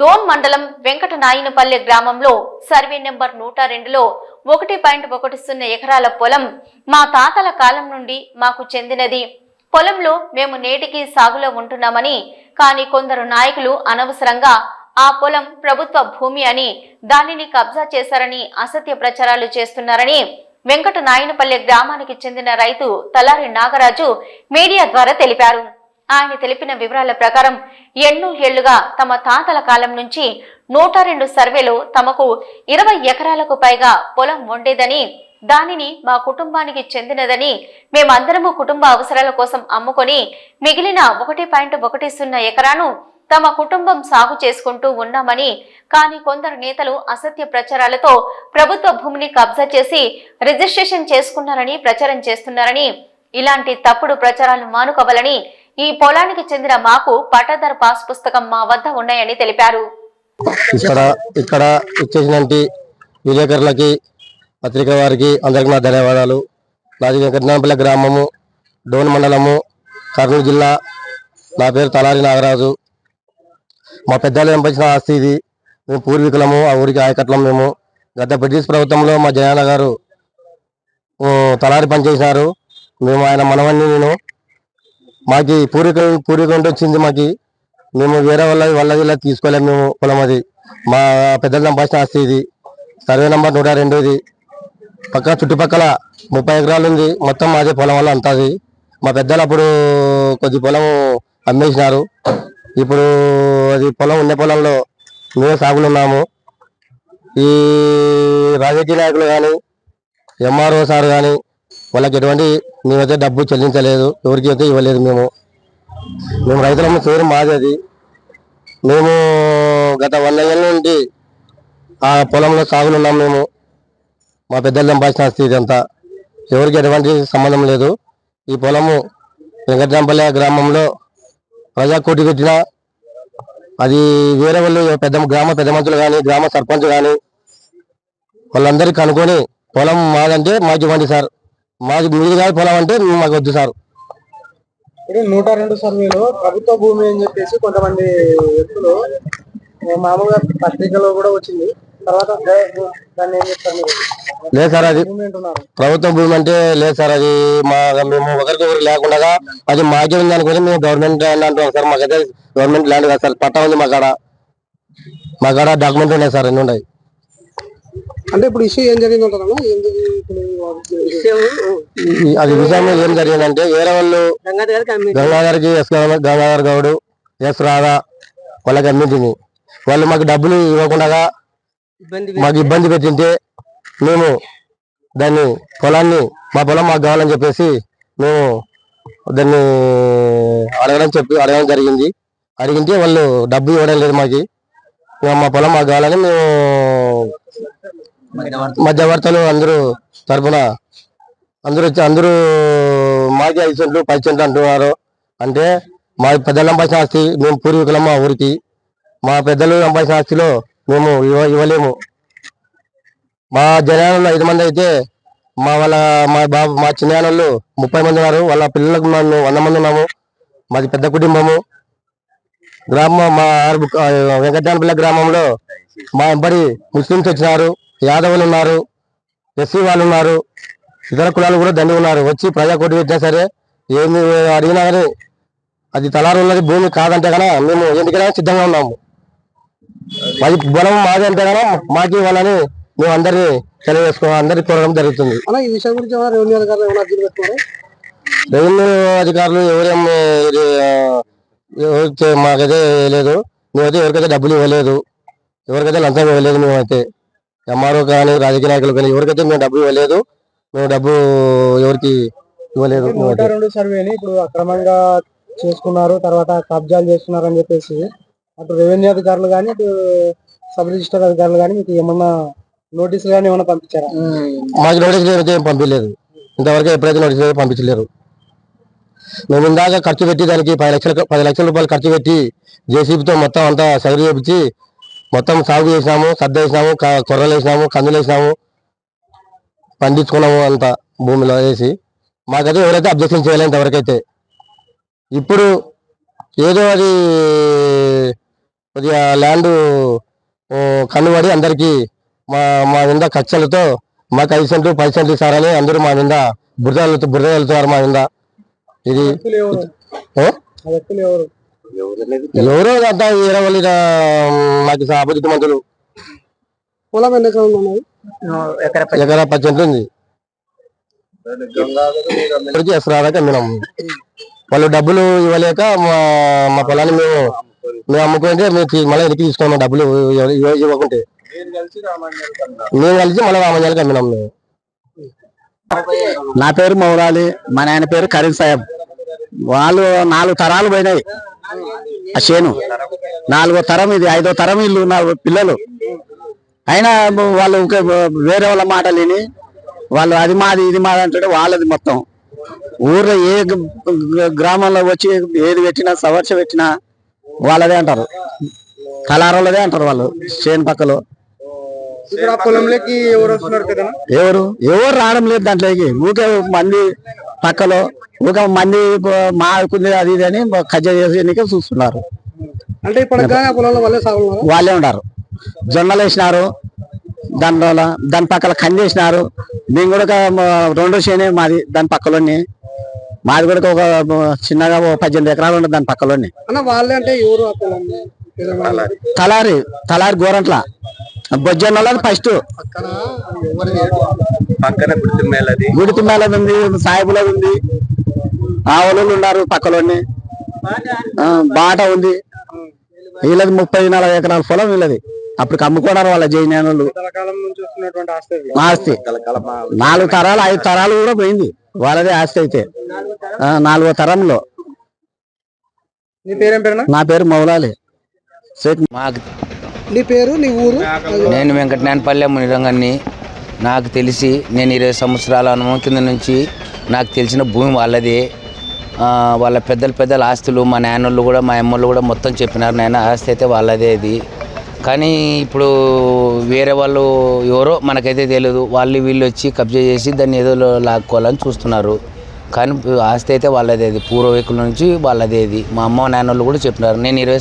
డోన్ మండలం వెంకట నాయనపల్లె గ్రామంలో survey number నూట రెండులో ఒకటి పాయింట్ ఒకటి సున్నా ఎకరాల పొలం మా తాతల కాలం నుండి మాకు చెందినది. పొలంలో మేము నేటికి సాగులో ఉంటున్నామని కానీ కొందరు నాయకులు అనవసరంగా ఆ పొలం ప్రభుత్వ భూమి అని దానిని కబ్జా చేశారని అసత్య ప్రచారాలు చేస్తున్నారని వెంకట నాయనపల్లె గ్రామానికి చెందిన రైతు తలారి నాగరాజు మీడియా ద్వారా తెలిపారు. ఆయన తెలిపిన వివరాల ప్రకారం ఎన్నో ఏళ్ళుగా తమ తాతల కాలం నుంచి నూట రెండు సర్వేలో తమకు ఇరవై ఎకరాలకు పైగా పొలం ఉండేదని దానిని మా కుటుంబానికి చెందినదని మేమందరము కుటుంబ అవసరాల కోసం అమ్ముకొని మిగిలిన ఒకటి పాయింట్ ఒకటి సున్నా ఎకరాను తమ కుటుంబం సాగు చేసుకుంటూ ఉన్నామని కానీ కొందరు నేతలు అసత్య ప్రచారాలతో ప్రభుత్వ భూమిని కబ్జా చేసి రిజిస్ట్రేషన్ చేసుకున్నారని ప్రచారం చేస్తున్నారని ఇలాంటి తప్పుడు ప్రచారాలు మానుకోవాలని ఈ పొలానికి చెందిన మాకు పట్టాదారు పాస్ పుస్తకం మా వద్ద ఉన్నాయని తెలిపారు. ఇక్కడ ఇక్కడ ఇచ్చేసినటువంటి విలేకరులకి పత్రిక వారికి అందరికీ నా ధన్యవాదాలు. నాది వెంకటనాంపల్లి గ్రామము డోన్ మండలము కర్నూలు జిల్లా. నా పేరు తలారి నాగరాజు. మా పెద్దలు ఎంపించిన ఆస్తి ఇది? మేము పూర్వీకులము ఆ ఊరికి ఆయకట్లం మేము. గత బ్రిటిష్ ప్రభుత్వంలో మా జయాన గారు తలారి పనిచేసినారు మేము ఆయన మనవన్ని నేను మాకు పూర్వీకులు పూర్వీకుల వచ్చింది మాకు. మేము వేరే వాళ్ళ వాళ్ళది ఇలా తీసుకోలేము మేము పొలం అది. మా పెద్దలు సంపాదించిన ఆస్తి ఇది. సర్వే నెంబర్ నూట రెండు ఇది. పక్క చుట్టుపక్కల ముప్పై ఎకరాలు ఉంది. మొత్తం మాదే పొలం వల్ల అంతా అది. మా పెద్దలు అప్పుడు కొద్ది పొలం అమ్మేసినారు. ఇప్పుడు అది పొలం ఉన్న పొలంలో మేమే సాగులు ఉన్నాము. ఈ రాజకీయ నాయకులు కానీ ఎంఆర్ఓ సార్ కానీ వాళ్ళకి ఎటువంటి మేమైతే డబ్బు చెల్లించలేదు ఎవరికి అయితే ఇవ్వలేదు మేము. మేము రైతులమ్మ పేరు మాది అది మేము గత వంద ఏళ్ళ నుండి ఆ పొలంలో సాగులున్నాం మేము. మా పెద్దలు సంపాదించిన ఆస్తి ఇదంతా ఎవరికి ఎటువంటి సంబంధం లేదు. ఈ పొలము వెంకటరాంపల్లె గ్రామంలో ప్రజాకోటి పెట్టిన అది వేరే వాళ్ళు పెద్ద గ్రామ పెద్ద మంత్రులు కానీ గ్రామ సర్పంచ్ కానీ వాళ్ళందరికీ కనుక్కొని పొలం మాదంటే మాకు ఇవ్వండి సార్. మాది మీది కాదు పొలం అంటే మాకు వద్దు సార్. ఇప్పుడు నూట రెండు సర్వేలో ప్రభుత్వ భూమి అని చెప్పేసి కొంతమంది వ్యక్తులు మామూలుగా పత్రికలో కూడా వచ్చింది. తర్వాత దాన్ని ఏం చెప్తారు? లేదు సార్ అది ప్రభుత్వం భూమి అంటే లేదు సార్ అది మా మేము ఒకరికొకరు లేకుండా అది మాకే ఉంది అనుకుని మేము గవర్నమెంట్ ల్యాండ్ అంటున్నాం సార్. మాకైతే గవర్నమెంట్ ల్యాండ్ కాదు సార్ పట్టా ఉంది మా కాడ. మా కాడ డాక్యుమెంట్ ఉన్నాయి సార్ ఎన్ని ఉన్నాయి. అంటే ఇప్పుడు ఇష్యూ ఏం జరిగింది ఇప్పుడు ఈ- అది విషయం ఏం జరిగిందంటే వేరే వాళ్ళు గంగాధర్కి ఎస్ గంగా- గంగాధర్ గౌడ్ ఎస్ రాధా వాళ్ళకి అమ్మించింది వాళ్ళు మాకు డబ్బులు ఇవ్వకుండా మాకు ఇబ్బంది పెట్టింటే మేము దాన్ని పొలాన్ని మా పొలం మాకు కావాలని చెప్పేసి మేము దాన్ని అడగడం చెప్పి అడగడం జరిగింది. అడిగింటే వాళ్ళు డబ్బు ఇవ్వడం లేదు మాకు. మా పొలం మాకు కావాలని మేము మధ్యవర్తులు అందరూ తరపున అందరూ అందరూ మాకే ఐదు సెంట్లు పది సెంట్లు అంటున్నారు. అంటే మా పెద్దలు సంపాదించిన ఆస్తి మేము పూర్వీకులం మా ఊరికి? మా పెద్దలు సంపాదించిన ఆస్తిలో మేము ఇవ్వ ఇవ్వలేము. మా జనాలలో ఐదు మంది అయితే మా వాళ్ళ మా బాబు మా చిన్నాన్నలు ముప్పై మంది ఉన్నారు. వాళ్ళ పిల్లలకు మేము వంద మంది ఉన్నాము. మాది పెద్ద కుటుంబము. గ్రామం మా ఆరు వెంకటానపల్లి గ్రామంలో మా ఎంబడి ముస్లింస్ వచ్చినారు యాదవులు ఉన్నారు ఎస్సీ వాళ్ళు ఉన్నారు ఇతర కులాలు కూడా దండి ఉన్నారు. వచ్చి ప్రజా కోటి పెట్టినా సరే ఏమి అడిగినా కానీ అది తలారు ఉన్నది భూమి కాదంటే కనుక మేము ఎందుకైనా సిద్ధంగా ఉన్నాము. అది బలం మాది అంటే కనుక మాకు ఇవ్వాలని మేము అందరినీ తెలియజేసుకో అందరికి కోరడం జరుగుతుంది. రెవెన్యూ అధికారులు ఎవరేం మాకైతే లేదు. మేమైతే ఎవరికైతే డబ్బులు ఇవ్వలేదు. ఎవరికైతే లంచం ఇవ్వలేదు మేమైతే ఎంఆర్ఓ కానీ రాజకీయ నాయకులు కానీ ఎవరికైతే మేము డబ్బు ఇవ్వలేదు మేము డబ్బు ఎవరికి ఇవ్వలేదు. రెండు సర్వేని ఇప్పుడు అక్రమంగా చేసుకున్నారు తర్వాత కబ్జాలు చేస్తున్నారు అని చెప్పేసి అటు రెవెన్యూ అధికారులు కానీ అటు సబ్ రిజిస్టర్ అధికారులు కానీ మీకు ఏమన్నా నోటీసులు కానీ ఏమైనా పంపించారా? మాకు నోటీసులు అయితే ఏం పంపించలేదు. ఇంతవరకు ఎప్పుడైతే నోటీసులు పంపించలేరు. మేము ఇందాక ఖర్చు పెట్టి దానికి పది లక్షల పది లక్షల రూపాయలు ఖర్చు పెట్టి జేసీబీతో మొత్తం అంతా సైడ్ చేపించి మొత్తం సాగు చేసినాము సద్ద వేసినాము క- కొర్రలు వేసినాము కందులు వేసినాము పండించుకున్నాము అంతా భూమిలో వేసి. మాకైతే ఎవరైతే అబ్జెక్షన్ చేయలేదు ఇంతవరకు అయితే ఇప్పుడు ఏదో అది కొద్దిగా ల్యాండ్ కనుబడి అందరికీ మా మా మీద కక్షలతో మాకు ఐదు సెంట్లు పది సెంట్లు ఇస్తారని అందరూ మా మీద బురద బురద వెళ్తున్నారు మా మీద ఇది ఎవరు ఏ? ఆ వ్యక్తులు ఎవరు ఎవరో అంతా వేరే వాళ్ళు ఇలా, మాకు అభివృద్ధి మంత్రులు. పొలం ఎన్ని ఎకరాలు ఉన్నాయి ఎకరా సెంట్లు ఉంది? ఇప్పటికీ ఎసరాదాకా అమ్మినాము వాళ్ళు డబ్బులు ఇవ్వలేక మా మా పొలాన్ని మేము మేము అమ్ముకుంటే మేము మళ్ళీ వెనక్కి తీసుకున్నాము డబ్బులు ఇవ్వ- ఇవ్వ- ఇవ్వకుంటే. మేము కలిసి మళ్ళీ రామంజాలకి అమ్మినాం మేము. నా పేరు మౌరాలి మా నాయన పేరు కరీం సాహెబ్ వాళ్ళు నాలుగు తరాలు పోయినాయి. ఆ చేను. నాలుగో తరం ఇది ఐదో తరం ఇల్లు నా పిల్లలు. అయినా వాళ్ళు వేరే వాళ్ళ మాట లేని వాళ్ళు అది మాది ఇది మాది అంటే వాళ్ళది మొత్తం. ఊర్లో ఏ గ్రామంలో వచ్చి ఏది పెట్టినా సవర్చ పెట్టినా వాళ్ళదే అంటారు. కలారోళ్ళదే అంటారు వాళ్ళు చేను పక్కలో. ఎవరు? ఎవరు రావడం లేదు దాంట్లోకి. ఊకే మంది పక్కలో ఊక మంది మాకుంది అది ఇది అని కజ్జ చేసేందుకే చూస్తున్నారు. అంటే వాళ్ళే ఉన్నారా? జొన్నలు వేసినారు దాని దాని పక్కల కంది వేసినారు. మేము కూడా ఒక మ- రెండో చేనే మాది దాని పక్కలోని. మాది కూడా ఒక మ- చిన్నగా ఒక పద్దెనిమిది ఎకరాలు ఉండదు దాని పక్కలోని. తలారి తలారి గోరంట్ల. బొజ్జొన్నది ఫస్ట్ పక్కన మేళది ఉంది సాయిబులది ఉంది ఆవులు ఉన్నారు పక్కలోని. బాట ఉంది. వీళ్ళది ముప్పై నలభై ఎకరాల పొలం వీళ్ళది. అప్పుడు అమ్ముకున్నారు వాళ్ళ జైనానులు కాలం నుంచి వస్తున్నటువంటి ఆస్తి నాలుగు తరాలు ఐదు తరాలు కూడా పోయింది. వాళ్ళదే ఆస్తి అయితే. నాలుగో తరంలో. నీ పేరేం పేరునా? నా పేరు మౌలాలి. మాకు నీ పేరు నీ ఊరు? నేను వెంకటనాయనపల్లె మునిరంగాన్ని. నాకు తెలిసి నేను ఇరవై సంవత్సరాల అనుభవం కింద నుంచి నాకు తెలిసిన భూమి వాళ్ళదే. వాళ్ళ పెద్దల పెద్దల ఆస్తులు మా నాన్నోళ్ళు కూడా మా అమ్మోళ్ళు కూడా మొత్తం చెప్పినారు నాయన ఆస్తి అయితే వాళ్ళదే అది. కానీ ఇప్పుడు వేరే వాళ్ళు ఎవరో మనకైతే తెలియదు వాళ్ళు వీళ్ళు వచ్చి కబ్జా చేసి దాన్ని ఏదో లాక్కోవాలని చూస్తున్నారు. కానీ ఆస్తి అయితే వాళ్ళదేది పూర్వీకుల నుంచి వాళ్ళదేది మా అమ్మ నాన్నోళ్ళు కూడా చెప్పినారు. నేను ఇరవై